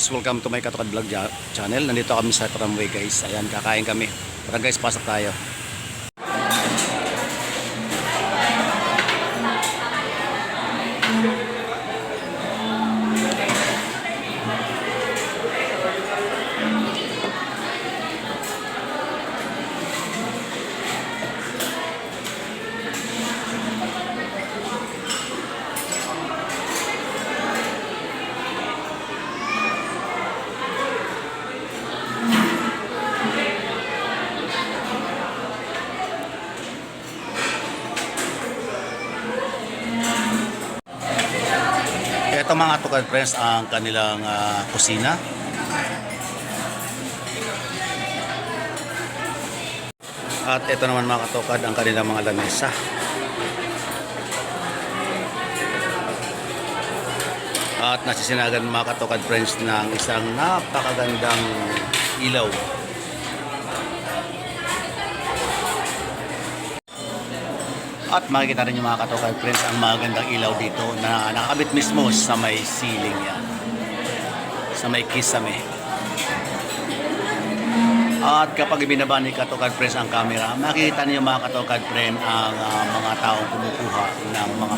Guys, welcome to my Katukad Vlog channel. Nandito kami sa tramway guys. Ayan, kakain kami. Tara guys, pasok tayo. Katukad friends ang kanilang ah, kusina. At ito naman mga Katukad ang kanilang mga lamesa. At nasisinagan mga Katukad friends ng isang napakagandang ilaw. At makikita rin yung mga katokal friends ang magandang ilaw dito na nakakabit mismo sa may ceiling yan. Sa may kisame. At kapag ibinaba ni Katokad Friends ang camera, makikita niyo mga Katokad Friends ang ah, mga taong kumukuha ng mga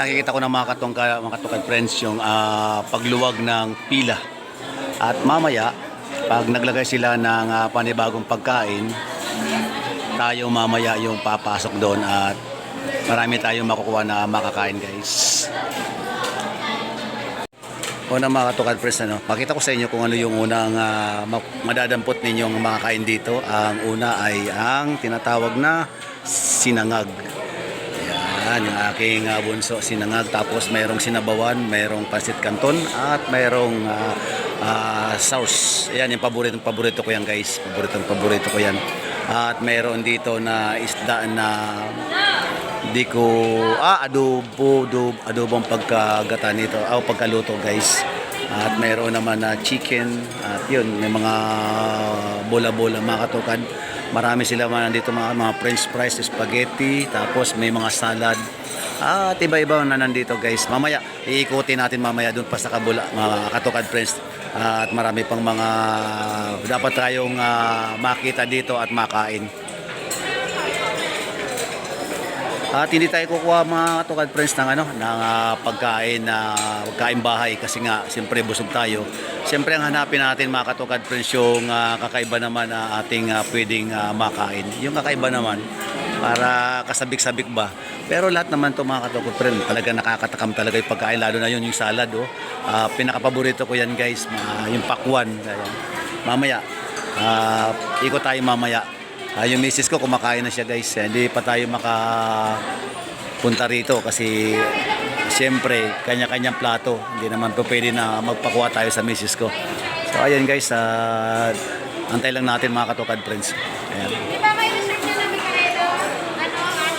nakikita ko ng mga katungka, mga katukad friends yung ah, pagluwag ng pila. At mamaya, pag naglagay sila ng ah, panibagong pagkain, tayo mamaya yung papasok doon at marami tayong makukuha na makakain guys. Una mga katukad friends, ano, pakita ko sa inyo kung ano yung unang ma- madadampot ninyong makakain dito. Ang una ay ang tinatawag na sinangag. Yan, yung aking uh, bunso sinangag. Tapos mayroong sinabawan, mayroong pansit canton, at mayroong uh, uh, sauce. Yan, yung paborito, paborito ko yan guys. Paborito, paborito ko yan. At mayroon dito na isda na di ko, ah, adobo, adobo adobong pagkagata nito, ah, pagkaluto guys. At mayroon naman na chicken, at yun, may mga bola-bola, mga katukan. Marami sila mga nandito mga, mga french fries, spaghetti, tapos may mga salad. At iba-iba na nandito guys. Mamaya, iikutin natin mamaya doon pa sa kabula, mga katukad friends. At marami pang mga dapat tayong ah, makita dito at makain. At hindi tayo kukuha mga katukad friends ng ano, ng ah, pagkain na pagkain bahay kasi nga siyempre busog tayo. Siyempre ang hanapin natin mga katukad friends yung ah, kakaiba naman na ating ah, pwedeng ah, makain. Yung kakaiba naman para kasabik-sabik ba. Pero lahat naman to mga katukad friends talaga nakakatakam talaga yung pagkain lalo na yun yung salad oh. Ah, pinakapaborito ko yan guys, ma- yung pakwan. Ayan. Mamaya, ah, ikot tayo mamaya. Ah, yung misis ko kumakain na siya guys. Hindi pa tayo maka punta rito kasi siyempre kanya-kanyang plato. Hindi naman po pwede na magpakuha tayo sa misis ko. So ayan guys, ah, antay lang natin mga katukad friends. Ayan. Ano ang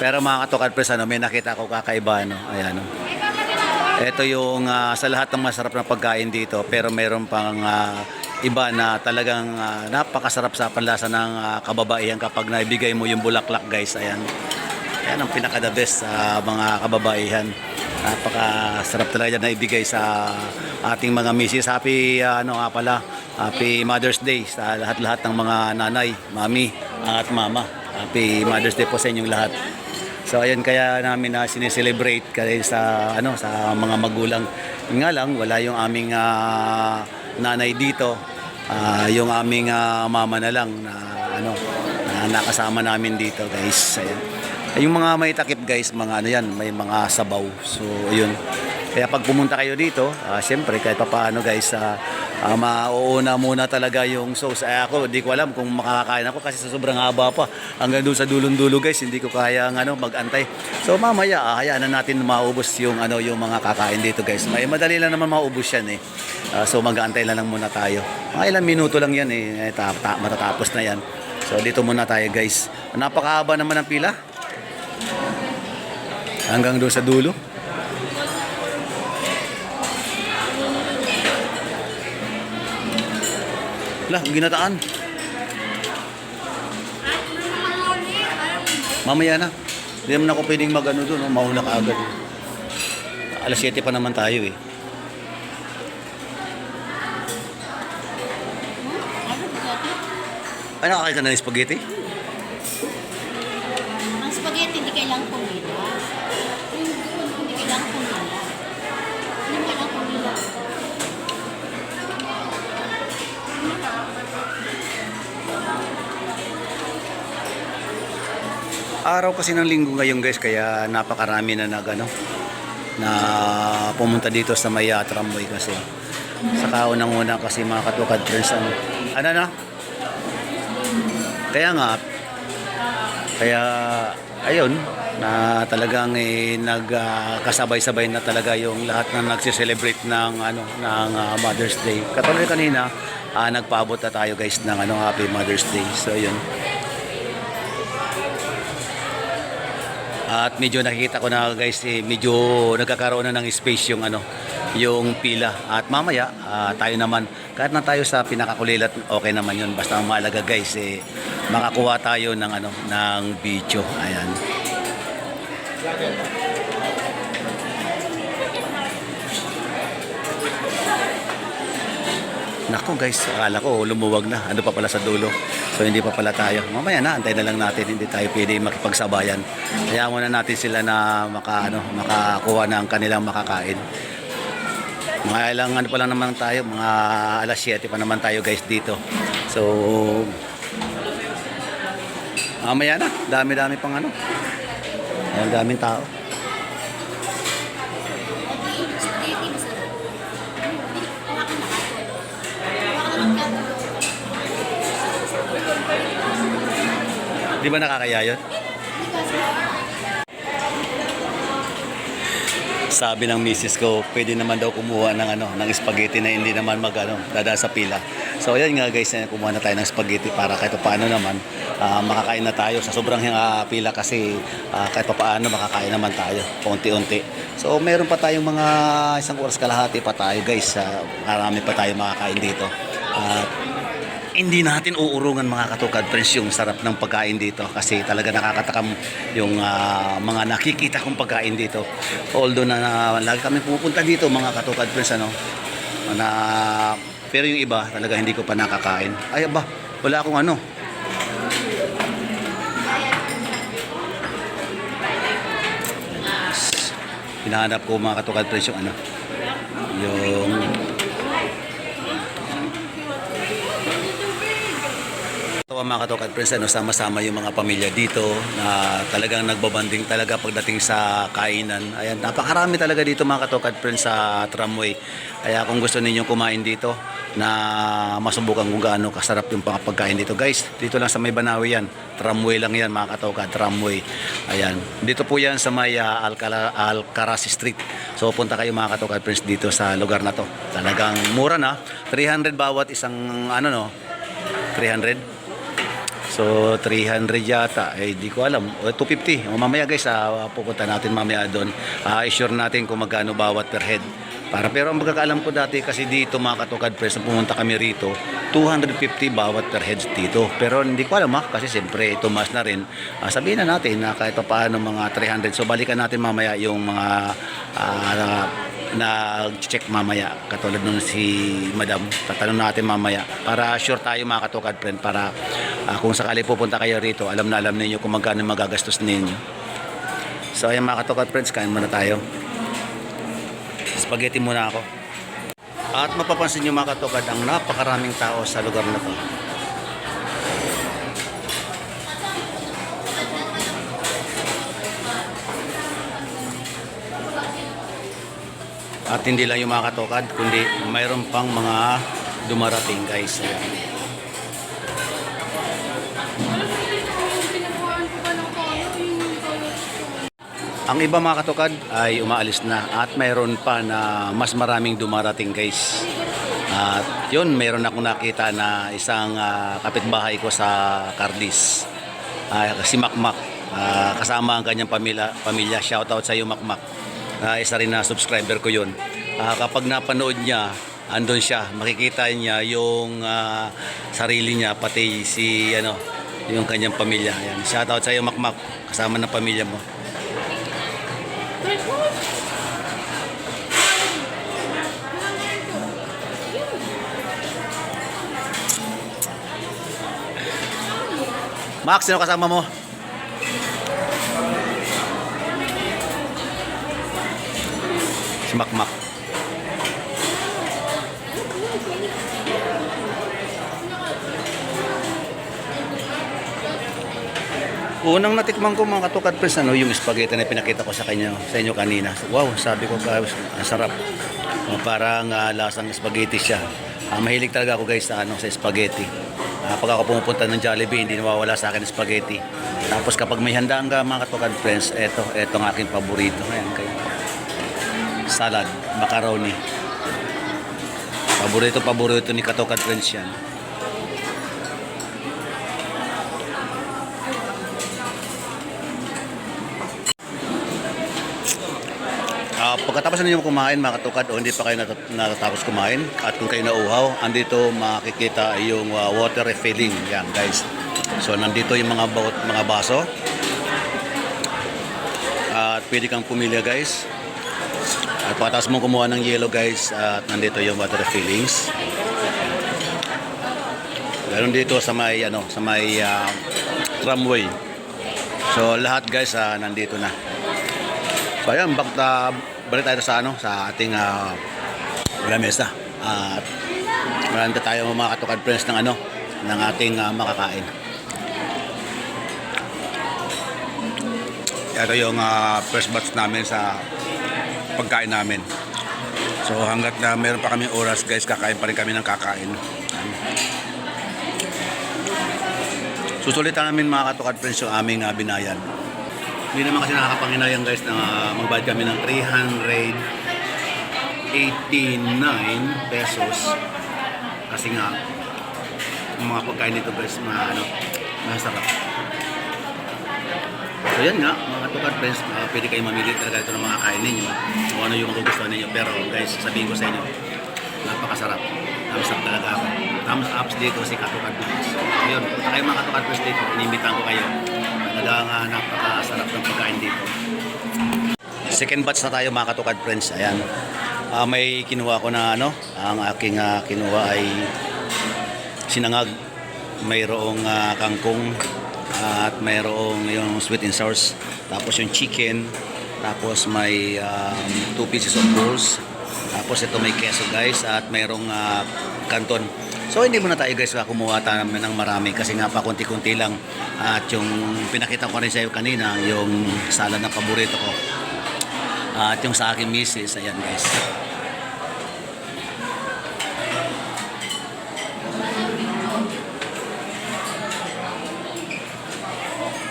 Pero mga katukad friends, ano, may nakita ko kakaiba. Ano, ayan, din Ito yung ah, sa lahat ng masarap na pagkain dito pero meron pang ah, iba na talagang ah, napakasarap sa panlasa ng ah, kababaihan kapag naibigay mo yung bulaklak guys. Ayan. Ayan ang pinaka the best sa mga kababaihan. Napakasarap talaga yan na ibigay sa ating mga misis. Happy ah, ano nga pala, Happy Mother's Day sa lahat-lahat ng mga nanay, mami at mama. Happy Mother's Day po sa inyong lahat. So ayun kaya namin na sineselebrate kasi sa ano sa mga magulang. Yun nga lang wala yung aming ah, nanay dito. Ah, yung aming ah, mama na lang na ano na nakasama namin dito guys. Ayun. Yung mga may takip guys, mga ano yan, may mga sabaw. So ayun. Kaya pag pumunta kayo dito, ah, syempre kahit pa paano guys, ah, ah, mauuna muna talaga yung sauce. Ay ako, hindi ko alam kung makakakain ako kasi sa sobrang haba pa. Hanggang doon sa dulong-dulo guys, hindi ko kaya ano, mag-antay. So mamaya, ah, hayaan na natin maubos yung, ano, yung mga kakain dito guys. May madali lang naman maubos yan eh. Ah, so mag-aantay na lang muna tayo. Mga ilang minuto lang yan eh, eh ta- ta- matatapos na yan. So dito muna tayo guys. Napakahaba naman ng pila hanggang doon sa dulo. Lah, ginataan. Mamaya na. Hindi naman ako pwedeng mag-ano doon. Oh. Mauna ka agad. Alas 7 pa naman tayo eh. Ay, nakakain na ng spaghetti? Araw kasi ng linggo ngayon guys, kaya napakarami na nag ano, na pumunta dito sa Maya Tramway kasi. Sa kaunang-una kasi mga katukad friends ano. Ano na? Kaya nga, kaya ayun, na talagang eh, nagkasabay-sabay na talaga yung lahat na nagse-celebrate ng ano ng ah, Mother's Day. Katulad kanina, ah, nagpaabot na tayo guys ng ano Happy Mother's Day. So yun. At medyo nakikita ko na guys, eh, medyo nagkakaroon na ng space yung ano, yung pila. At mamaya, ah, tayo naman, kahit na tayo sa pinakakulilat, okay naman yun. Basta mahalaga guys, eh, makakuha tayo ng ano, ng video. Ayan. Nako guys, akala ko lumuwag na. Ano pa pala sa dulo. So hindi pa pala tayo. Mamaya na, antay na lang natin. Hindi tayo pwede makipagsabayan. Kaya muna natin sila na maka, ano, makakuha ng kanilang makakain. Mga ilang ano pa lang naman tayo, mga alas 7 pa naman tayo guys dito. So, mamaya na, dami-dami pang ano. Ang daming tao. Di ba nakakaya yun? Sabi ng misis ko, pwede naman daw kumuha ng ano, ng spaghetti na hindi naman mag ano, dada sa pila. So ayan nga guys, eh, kumuha na tayo ng spaghetti para kahit paano naman ah, makakain na tayo sa sobrang ah, pila kasi ah, kahit paano makakain naman tayo paunti-unti. So meron pa tayong mga isang oras kalahati pa tayo guys, uh, marami pa tayo makakain dito. At hindi natin uurungan mga katukad friends yung sarap ng pagkain dito. Kasi talaga nakakatakam yung ah, mga nakikita kong pagkain dito. Although na, na lagi kami pupunta dito mga katukad friends ano na pero yung iba talaga hindi ko pa nakakain. Ay ba wala akong ano. Hinahanap ko mga katukad friends yung ano yung Ang mga katokad friends, ano, sama-sama yung mga pamilya dito na talagang nagbabanding talaga pagdating sa kainan. Ayan, napakarami talaga dito mga katokad friends sa tramway. Kaya kung gusto ninyong kumain dito na masubukan kung gaano kasarap yung pagkain dito. Guys, dito lang sa may Banawi yan. Tramway lang yan mga katokad, tramway. Ayan, dito po yan sa may uh, Alcala, Alcaraz Street. So punta kayo mga katokad friends dito sa lugar na to. Talagang mura na. 300 bawat isang ano no, 300. So 300 yata, eh di ko alam. O, 250. O, mamaya guys, ah, pupunta natin mamaya doon. Ah, i-sure natin kung magkano bawat per head. Para pero ang pagkakaalam ko dati kasi dito mga katukad press pumunta kami rito, 250 bawat per head dito. Pero hindi ko alam ha, kasi siyempre tumas na rin. Ah, sabihin na natin na kahit pa paano mga 300. So balikan natin mamaya yung mga ah, nag-check mamaya. Katulad nung si madam tatanong natin mamaya. Para sure tayo mga katukad friend para ah, kung sakali pupunta kayo rito alam na alam ninyo kung magkano magagastos ninyo. So ayan mga katukad friends kain muna tayo. Spaghetti muna ako. At mapapansin nyo mga katukad ang napakaraming tao sa lugar na to At hindi lang yung mga katokad, kundi mayroon pang mga dumarating guys. Ayan. Ang iba mga katokad ay umaalis na at mayroon pa na mas maraming dumarating guys. At yun, mayroon akong nakita na isang ah, kapitbahay ko sa Cardis. Ah, si Makmak. Ah, kasama ang kanyang pamilya, pamilya. Shoutout sa iyo Makmak. Ah, isa rin na subscriber ko yun. Ah, kapag napanood niya andun siya. Makikita niya yung ah, sarili niya, pati si, ano, yung kanyang pamilya. Ayan. Shoutout sa iyo, Makmak, kasama ng pamilya mo. Max, sino kasama mo? Si Makmak. Unang natikman ko mga katukad pres, ano, yung spaghetti na pinakita ko sa kanya, sa inyo kanina. Wow, sabi ko guys, ang sarap. Uh, parang ah, lasang spaghetti siya. Ah, mahilig talaga ako guys sa, ano, sa spaghetti. Ah, pag ako pumupunta ng Jollibee, hindi nawawala sa akin spaghetti. Tapos kapag may handaan ka mga katukad friends, eto, eto ang aking paborito. Ayan kayo. Salad, macaroni. Paborito, paborito ni katukad friends yan. Ah, pagkatapos ninyo kumain mga katukad o hindi pa kayo nat- natatapos kumain at kung kayo nauuhaw, andito makikita yung ah, water refilling. Yan guys. So nandito yung mga mga baso. At pwede kang pumili guys. At pagkatapos mo kumuha ng yellow guys at nandito yung water refillings. Ganon dito sa may ano, sa may ah, tramway. So lahat guys ah, nandito na. So ayan, bak uh, balik tayo sa ano, sa ating uh, lamesa. At marami na tayo mga katukad friends ng ano, ng ating ah, makakain. Ito yung ah, first batch namin sa pagkain namin. So hanggat na meron pa kami oras guys, kakain pa rin kami ng kakain. Susulitan namin mga katukad friends yung aming ah, binayan. Hindi naman kasi nakakapanginayang guys na uh, magbayad kami ng 389 pesos. Kasi nga, ang mga pagkain dito guys, mga ano, masarap. So yan nga, mga tukad friends, uh, pwede kayo mamili talaga ito ng mga kain ninyo. Kung ano yung magugustuhan ninyo. Pero guys, sabihin ko sa inyo, napakasarap. Thumbs up talaga ako. Thumbs ups dito si Katukad Friends. Ayun, punta kayo mga Katukad Friends dito. Inimbitan ko kayo. Talagang uh, napakasarap ng pagkain dito. Second batch na tayo mga Katukad Friends. Ayan. Ah, may kinuha ko na ano, ang aking ah, kinuha ay sinangag. Mayroong ah, kangkong at mayroong yung sweet and sour. Tapos yung chicken. Tapos may um, two pieces of rolls. Tapos ito may keso guys at mayroong ah, kanton. So hindi muna tayo guys kumuha tayo ng marami kasi nga pa konti-konti lang at yung pinakita ko rin sa iyo kanina yung salad na paborito ko at yung sa akin misis ayan guys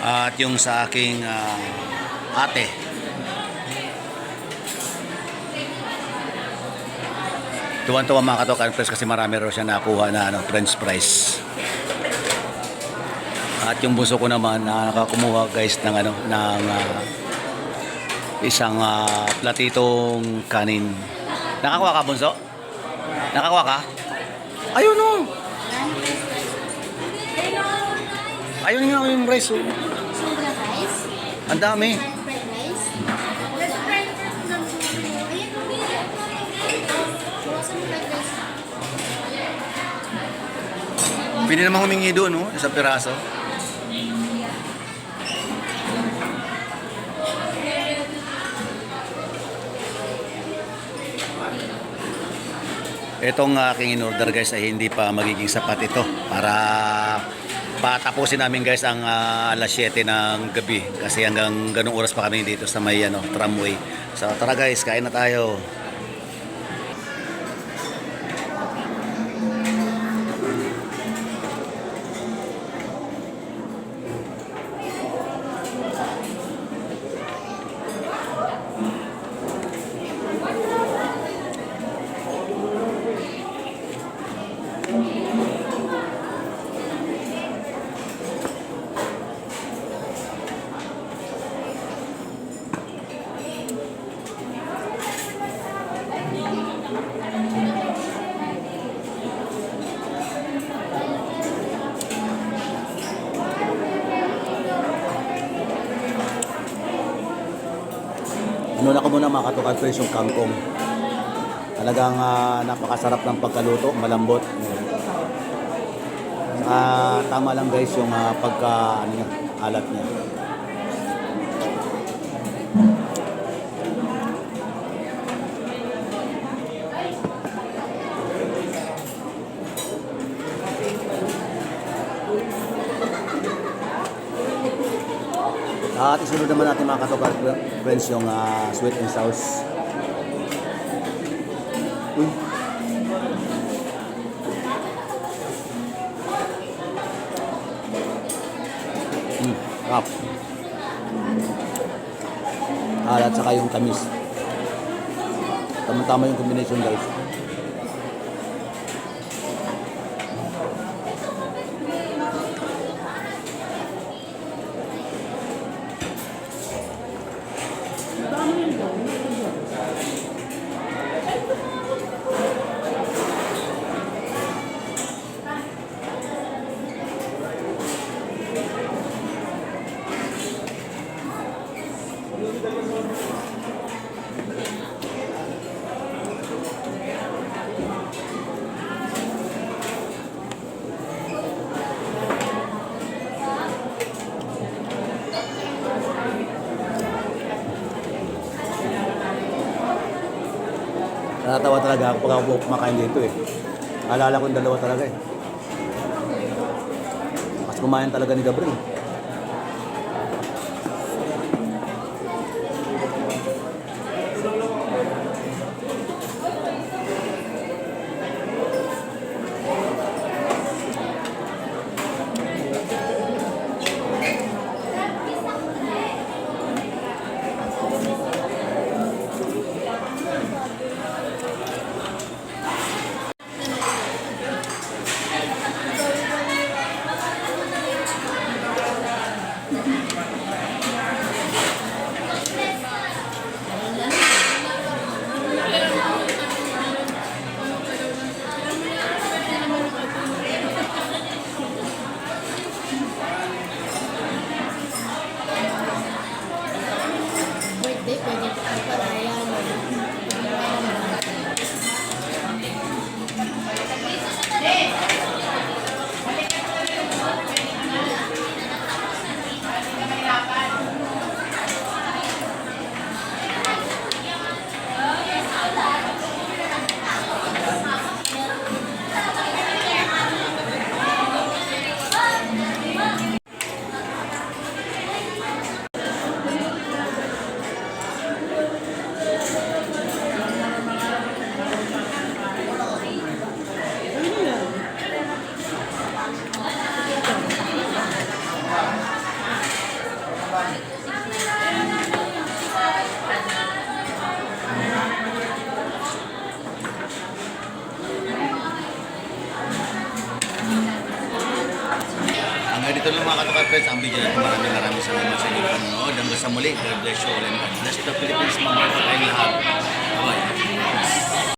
at yung sa aking ah, ate Tuwan-tuwa mga katokan friends kasi marami raw siya nakuha na ano, french fries. At yung buso ko naman na nakakumuha guys ng ano ng ah, isang ah, platitong kanin. Nakakuha ka bunso? Nakakuha ka? Ayun no. Ayun nga yung rice. Oh. Sobra guys. Ang dami. Fried rice. Red fried rice. Ayan, Bawasan mo fried rice. Pwede namang humingi doon, no? Isang piraso. Itong aking in-order guys ay hindi pa magiging sapat ito para patapusin namin guys ang ah, alas 7 ng gabi kasi hanggang ganung oras pa kami dito sa may ano, tramway. So tara guys, kain na tayo. Inuna ko muna mga katukan friends yung kangkong. Talagang ah, napakasarap ng pagkaluto, malambot. Saka tama lang guys yung ah, pagka ano alat niya. At isunod naman natin mga katukan friends yung ah, sweet and sauce. Uy. Mm, rap. Alat saka yung tamis. Tama-tama yung combination guys. Talaga pag ako kumakain dito eh. Alala ko yung dalawa talaga eh. Mas kumain talaga ni Gabriel.